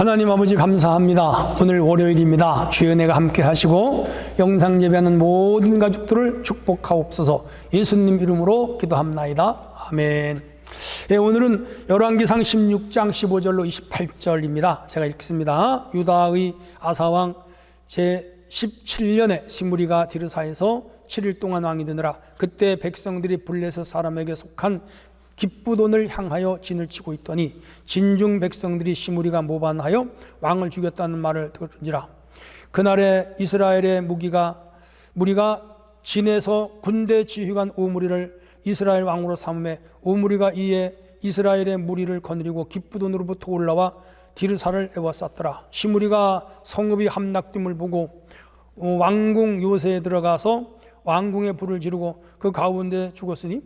하나님 아버지 감사합니다. 오늘 월요일입니다. 주의 은혜가 함께 하시고 영상 예배하는 모든 가족들을 축복하옵소서. 예수님 이름으로 기도합나이다. 아멘. 예, 오늘은 열왕기상 16장 15절로 28절입니다. 제가 읽겠습니다. 유다의 아사왕 제 17년에 시무리가 디르사에서 7일 동안 왕이 되느라 그때 백성들이 블레셋 사람에게 속한 기쁘돈을 향하여 진을 치고 있더니 진중 백성들이 시무리가 모반하여 왕을 죽였다는 말을 들은지라. 그날에 이스라엘의 무기가 무리가 진에서 군대 지휘관 오므리를 이스라엘 왕으로 삼음에 오므리가 이에 이스라엘의 무리를 거느리고 기쁘돈으로부터 올라와 디르사를 에워쌌더라. 시무리가 성읍이 함락됨을 보고 어, 왕궁 요새에 들어가서 왕궁에 불을 지르고 그 가운데 죽었으니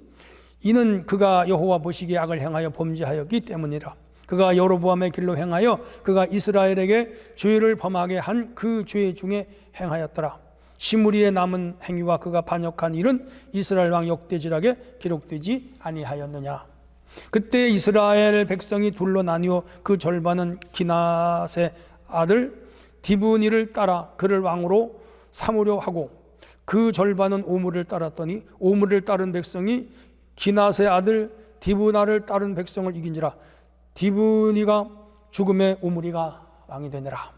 이는 그가 여호와 보시기에 악을 행하여 범죄하였기 때문이라. 그가 여로보암의 길로 행하여 그가 이스라엘에게 죄를 범하게 한 그 죄 중에 행하였더라. 시무리의 남은 행위와 그가 반역한 일은 이스라엘 왕 역대지락에 기록되지 아니하였느냐. 그때 이스라엘 백성이 둘로 나뉘어 그 절반은 기낫의 아들 디브니를 따라 그를 왕으로 삼으려 하고 그 절반은 오므를 따랐더니 오므를 따른 백성이 기낫의 아들 디브나를 따른 백성을 이긴지라 디브니가 죽음에 오므리가 왕이 되니라.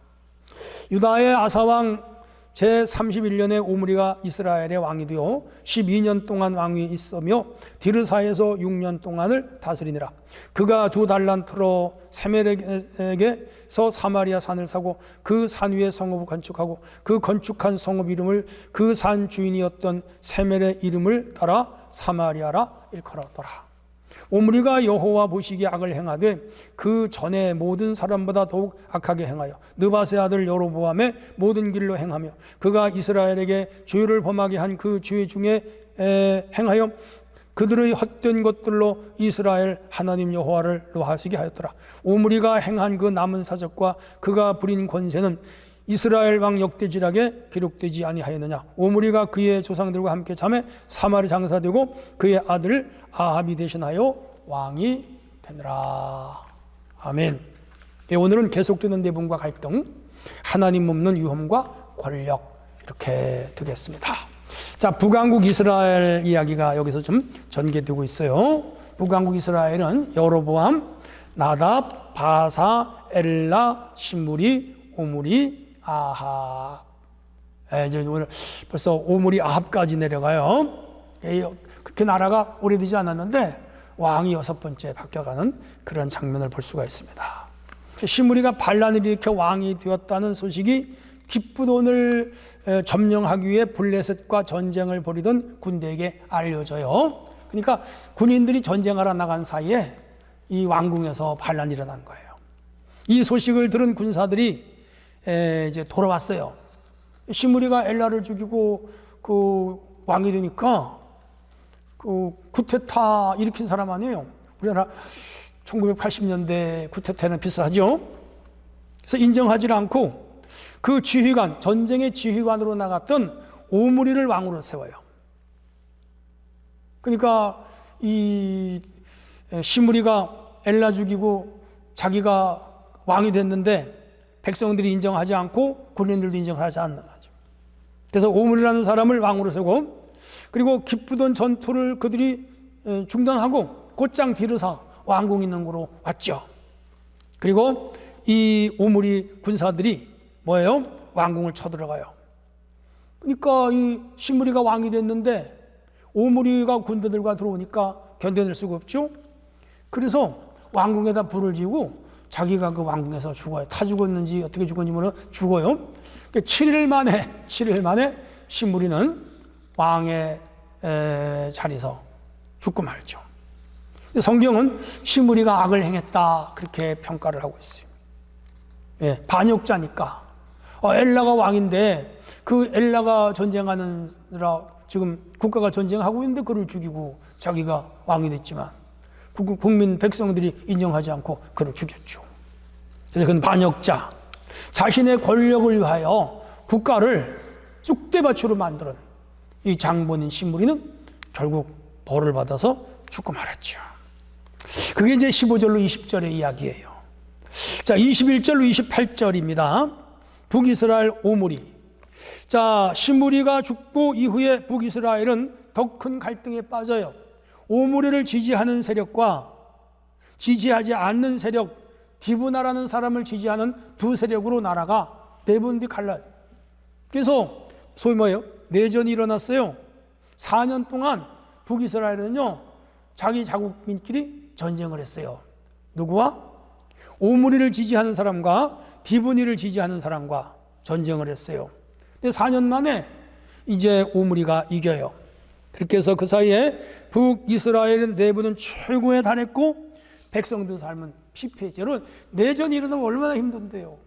유다의 아사왕 제 31년에 오므리가 이스라엘의 왕이 되어 12년 동안 왕위 있으며 디르사에서 6년 동안을 다스리니라 그가 두 달란트로 세멜에게서 사마리아 산을 사고 그 산 위에 성읍을 건축하고 그 건축한 성읍 이름을 그 산 주인이었던 세멜의 이름을 따라 사마리아라 일컬었더라. 오므리가 여호와 보시기에 악을 행하되 그 전에 모든 사람보다 더욱 악하게 행하여 느바세 아들 여로보암의 모든 길로 행하며 그가 이스라엘에게 죄를 범하게 한 그 죄 중에 에, 행하여 그들의 헛된 것들로 이스라엘 하나님 여호와를 노하시게 하였더라. 오므리가 행한 그 남은 사적과 그가 부린 권세는 이스라엘 왕 역대지락에 기록되지 아니하였느냐. 오므리가 그의 조상들과 함께 잠에 사마리 장사되고 그의 아들 아합이 대신하여 왕이 되느라. 아멘. 예, 오늘은 계속되는 내분과 갈등, 하나님 없는 유험과 권력 이렇게 되겠습니다. 자, 북왕국 이스라엘 이야기가 여기서 좀 전개되고 있어요. 북왕국 이스라엘은 여로보암, 나답, 바사, 엘라, 시무리, 오므리, 아합. 예, 이제 오늘 벌써 오므리 아합까지 내려가요. 예, 그렇게 나라가 오래되지 않았는데 왕이 여섯 번째 바뀌어가는 그런 장면을 볼 수가 있습니다. 시무리가 반란을 일으켜 왕이 되었다는 소식이 기쁘돈을 점령하기 위해 블레셋과 전쟁을 벌이던 군대에게 알려져요. 그러니까 군인들이 전쟁하러 나간 사이에 이 왕궁에서 반란이 일어난 거예요. 이 소식을 들은 군사들이 이제 돌아왔어요. 시무리가 엘라를 죽이고 그 왕이 되니까 그 쿠데타 일으킨 사람 아니에요. 우리나라 1980년대 쿠데타는 비슷하죠. 그래서 인정하지 않고 그 지휘관, 전쟁의 지휘관으로 나갔던 오므리를 왕으로 세워요. 그러니까 이 시무리가 엘라 죽이고 자기가 왕이 됐는데 백성들이 인정하지 않고 군인들도 인정하지 않는 거죠. 그래서 오므리라는 사람을 왕으로 세고 그리고 기쁘던 전투를 그들이 중단하고 곧장 디르사 왕궁 있는 곳으로 왔죠. 그리고 이 오므리 군사들이 뭐예요? 왕궁을 쳐들어가요. 그러니까 이 시무리가 왕이 됐는데 오므리가 군대들과 들어오니까 견뎌낼 수가 없죠. 그래서 왕궁에다 불을 지고 자기가 그 왕궁에서 죽어요. 타 죽었는지 어떻게 죽었는지 모르 죽어요. 7일 만에 7일 만에 시무리는 왕의 자리에서 죽고 말죠. 성경은 시무리가 악을 행했다 그렇게 평가를 하고 있어요. 예, 반역자니까. 어, 엘라가 왕인데 그 엘라가 전쟁하느라 지금 국가가 전쟁하고 있는데 그를 죽이고 자기가 왕이 됐지만 국민 백성들이 인정하지 않고 그를 죽였죠. 그래서 그는 반역자, 자신의 권력을 위하여 국가를 쑥대밭으로 만드는 이 장본인 신무리는 결국 벌을 받아서 죽고 말았죠. 그게 이제 15절로 20절의 이야기예요. 자, 21절로 28절입니다. 북이스라엘 오므리. 자, 시므리가 죽고 이후에 북이스라엘은 더 큰 갈등에 빠져요. 오므리를 지지하는 세력과 지지하지 않는 세력, 디브나라는 사람을 지지하는 두 세력으로 나라가 대분이 갈라요. 그래서 소위 뭐예요? 내전이 일어났어요. 4년 동안 북이스라엘은요, 자기 자국민끼리 전쟁을 했어요. 누구와? 오므리를 지지하는 사람과 디브니를 지지하는 사람과 전쟁을 했어요. 근데 4년 만에 이제 오므리가 이겨요. 그렇게 해서 그 사이에 북이스라엘 내부는 최고에 달했고 백성들 삶은 피폐제로 내전이 일어나면 얼마나 힘든데요.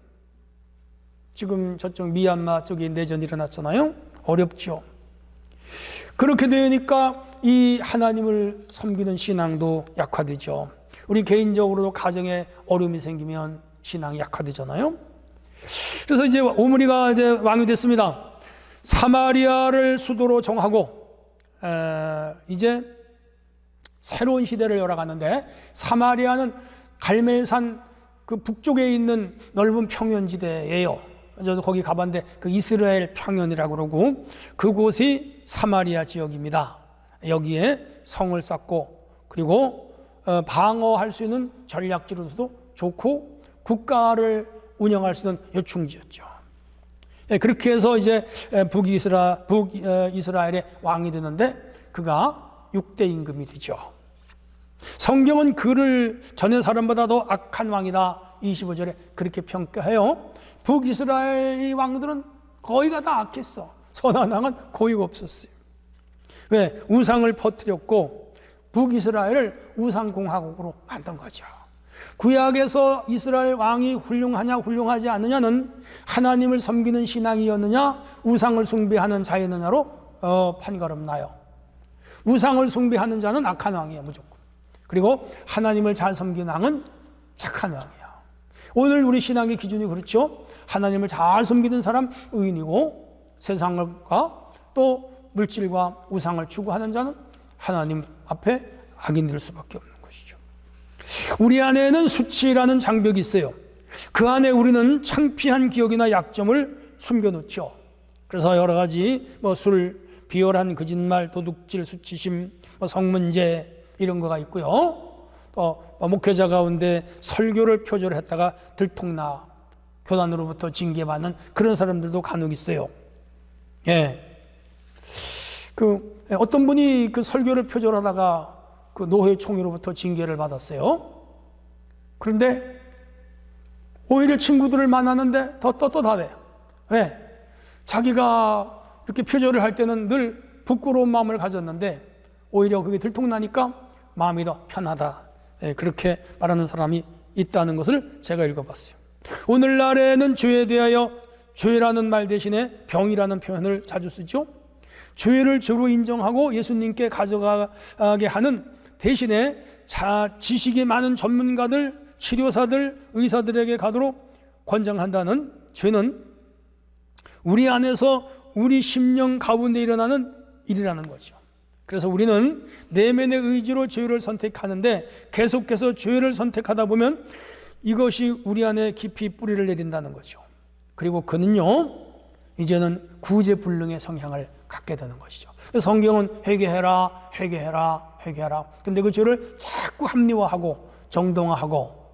지금 저쪽 미얀마 쪽에 내전이 일어났잖아요. 어렵죠. 그렇게 되니까 이 하나님을 섬기는 신앙도 약화되죠. 우리 개인적으로도 가정에 어려움이 생기면 신앙이 약화되잖아요. 그래서 이제 오므리가 이제 왕이 됐습니다. 사마리아를 수도로 정하고 에, 이제 새로운 시대를 열어가는데 사마리아는 갈멜산 그 북쪽에 있는 넓은 평연지대예요. 저도 거기 가봤는데 그 이스라엘 평연이라고 그러고 그곳이 사마리아 지역입니다. 여기에 성을 쌓고 그리고 어, 방어할 수 있는 전략지로서도 좋고 국가를 운영할 수 있는 요충지였죠. 예, 그렇게 해서 이제 북이스라 북이스라엘의 왕이 되는데 그가 6대 임금이 되죠. 성경은 그를 전의 사람보다도 악한 왕이다. 25절에 그렇게 평가해요. 북이스라엘의 왕들은 거의가 다 악했어. 선한 왕은 거의가 없었어요. 왜? 우상을 퍼뜨렸고 북이스라엘을 우상공화국으로 만든 거죠. 구약에서 이스라엘 왕이 훌륭하냐 훌륭하지 않느냐는 하나님을 섬기는 신앙이었느냐 우상을 숭배하는 자였느냐로 어, 판가름 나요. 우상을 숭배하는 자는 악한 왕이에요 무조건. 그리고 하나님을 잘 섬기는 왕은 착한 왕이에요. 오늘 우리 신앙의 기준이 그렇죠. 하나님을 잘 섬기는 사람 의인이고 세상과 또 물질과 우상을 추구하는 자는 하나님 앞에 악인될 수밖에 없는 것이죠. 우리 안에는 수치라는 장벽이 있어요. 그 안에 우리는 창피한 기억이나 약점을 숨겨놓죠. 그래서 여러 가지 뭐 술, 비열한 거짓말, 도둑질, 수치심, 뭐 성문제 이런 거가 있고요. 또 목회자 가운데 설교를 표절 했다가 들통나 교단으로부터 징계받는 그런 사람들도 간혹 있어요. 예. 그 어떤 분이 그 설교를 표절하다가 그 노회 총회로부터 징계를 받았어요. 그런데 오히려 친구들을 만나는데 더 떳떳하대. 왜? 자기가 이렇게 표절을 할 때는 늘 부끄러운 마음을 가졌는데 오히려 그게 들통나니까 마음이 더 편하다. 예, 그렇게 말하는 사람이 있다는 것을 제가 읽어봤어요. 오늘날에는 죄에 대하여 죄라는 말 대신에 병이라는 표현을 자주 쓰죠. 죄를 죄로 인정하고 예수님께 가져가게 하는 대신에 자, 지식이 많은 전문가들, 치료사들, 의사들에게 가도록 권장한다는 죄는 우리 안에서 우리 심령 가운데 일어나는 일이라는 거죠. 그래서 우리는 내면의 의지로 죄를 선택하는데 계속해서 죄를 선택하다 보면 이것이 우리 안에 깊이 뿌리를 내린다는 거죠. 그리고 그는요, 이제는 구제불능의 성향을 갖게 되는 것이죠. 성경은 회개해라, 회개해라, 회개해라. 근데 그 죄를 자꾸 합리화하고 정동화하고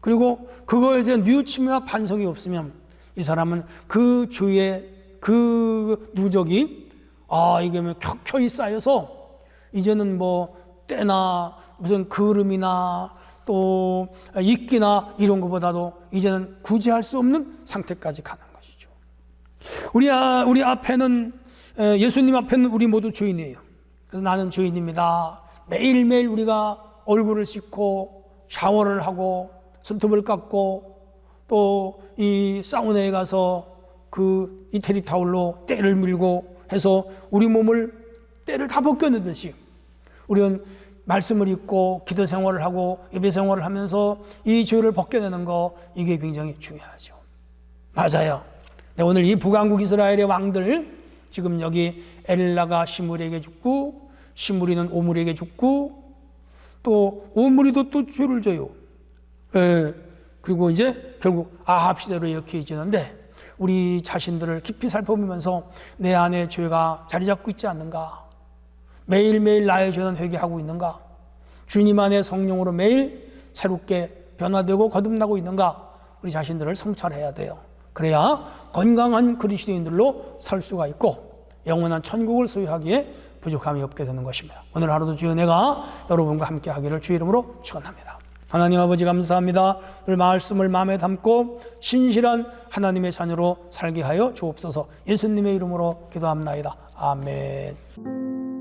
그리고 그거에 대한 뉘우침이나 반성이 없으면 이 사람은 그 죄의 그 누적이 아, 이게 뭐 켜켜이 쌓여서 이제는 뭐 때나 무슨 그름이나 또 이끼나 이런 것보다도 이제는 구제할 수 없는 상태까지 가는 것이죠. 우리, 아, 우리 앞에는 예수님 앞에는 우리 모두 죄인이에요. 그래서 나는 죄인입니다. 매일매일 우리가 얼굴을 씻고 샤워를 하고 손톱을 깎고 또 이 사우나에 가서 그 이태리 타올로 때를 밀고 해서 우리 몸을 때를 다 벗겨내듯이 우리는 말씀을 읽고 기도 생활을 하고 예배 생활을 하면서 이 죄를 벗겨내는 거 이게 굉장히 중요하죠. 맞아요. 네, 오늘 이 북왕국 이스라엘의 왕들 지금 여기 엘라가 시므리에게 죽고 시므리는 오므리에게 죽고 또 오므리도 또 죄를 져요. 예. 그리고 이제 결국 아합 시대로 이렇게 지는데 우리 자신들을 깊이 살펴보면서 내 안에 죄가 자리 잡고 있지 않는가? 매일매일 나의 죄는 회개하고 있는가? 주님 안에 성령으로 매일 새롭게 변화되고 거듭나고 있는가? 우리 자신들을 성찰해야 돼요. 그래야 건강한 그리스도인들로 살 수가 있고 영원한 천국을 소유하기에 부족함이 없게 되는 것입니다. 오늘 하루도 주의 은혜가 여러분과 함께 하기를 주 이름으로 축원합니다. 하나님 아버지 감사합니다. 오늘 말씀을 마음에 담고 신실한 하나님의 자녀로 살게 하여 주옵소서. 예수님의 이름으로 기도합나이다. 아멘.